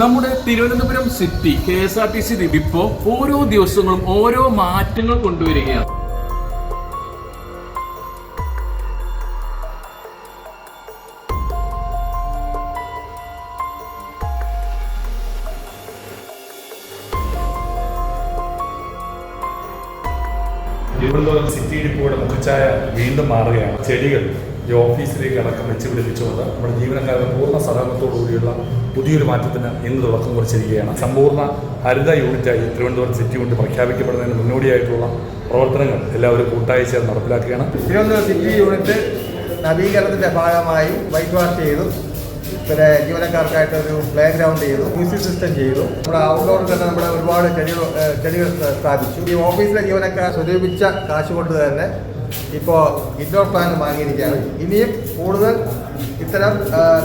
നമ്മുടെ Thiruvananthapuram city K S R T C depot ഓരോ ദിവസങ്ങളും ഓരോ മാറ്റങ്ങൾ കൊണ്ടുവരികയാണ്. തിരുവനന്തപുരം സിറ്റി ഡിപ്പോയുടെ മുഖച്ഛായ വീണ്ടും മാറുകയാണ്. ചെടികൾ ഈ ഓഫീസിലേക്ക് അടക്കം വെച്ച് പിടിപ്പിച്ചുകൊണ്ട് നമ്മുടെ ജീവനക്കാരുടെ പൂർണ സഹകരണത്തോടുകൂടിയുള്ള പുതിയൊരു മാറ്റത്തിന് ഇന്ന് തുടക്കം കുറിച്ചിരിക്കുകയാണ്. സമ്പൂർണ ഹരിത യൂണിറ്റായി തിരുവനന്തപുരം സിറ്റി കൊണ്ട് പ്രഖ്യാപിക്കപ്പെടുന്നതിന് മുന്നോടിയായിട്ടുള്ള പ്രവർത്തനങ്ങൾ എല്ലാവരും കൂട്ടായി ചേർന്ന് നടപ്പിലാക്കുകയാണ്. തിരുവനന്തപുരം സിറ്റി യൂണിറ്റ് നവീകരണത്തിന്റെ ഭാഗമായി വൈറ്റ് വാഷ് ചെയ്തു. പിന്നെ ജീവനക്കാർക്കായിട്ട് ഒരു പ്ലേ ഗ്രൗണ്ട് ചെയ്തു. മ്യൂസിക് സിസ്റ്റം ചെയ്തു. നമ്മുടെ ഔട്ട്ഡോറിൽ തന്നെ നമ്മുടെ ഒരുപാട് ചെടികൾ ചെടികൾ സ്ഥാപിച്ചു. ഈ ഓഫീസിലെ ജീവനക്കാർ സ്വരൂപിച്ച കാശ് കൊണ്ട് തന്നെ ഇപ്പോൾ ഇൻഡോർ പ്ലാൻ വാങ്ങിയിരിക്കുകയാണ്. ഇനിയും കൂടുതൽ ഇത്തരം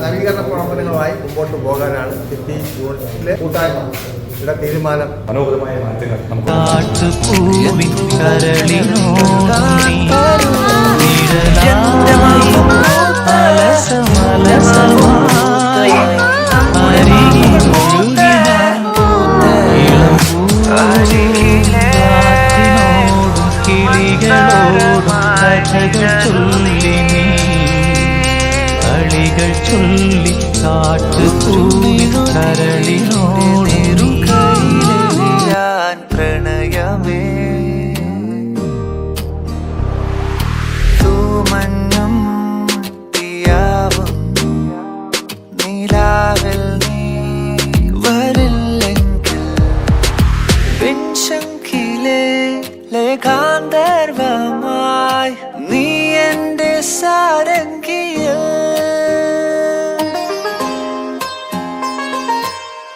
നവീകരണ പ്രവർത്തനങ്ങളുമായി മുമ്പോട്ട് പോകാനാണ് സിറ്റി യൂണിറ്റിലെ കൂട്ടായ്മ. തീരുമാനം. മനോഹരമായ മാറ്റങ്ങൾ നമുക്ക് ചൊല്ലി നീ കളികൾ ചൊല്ലി കാട്ടു പൂവി കരളിനോടേറും ഞാൻ പ്രണയമേ. തൂമഞ്ഞും തീയാവും നിലാവിൽ നീ വരില്ലെങ്കിൽ പിൻശങ്കിലെ ഗാന്ധർവമായി começarei.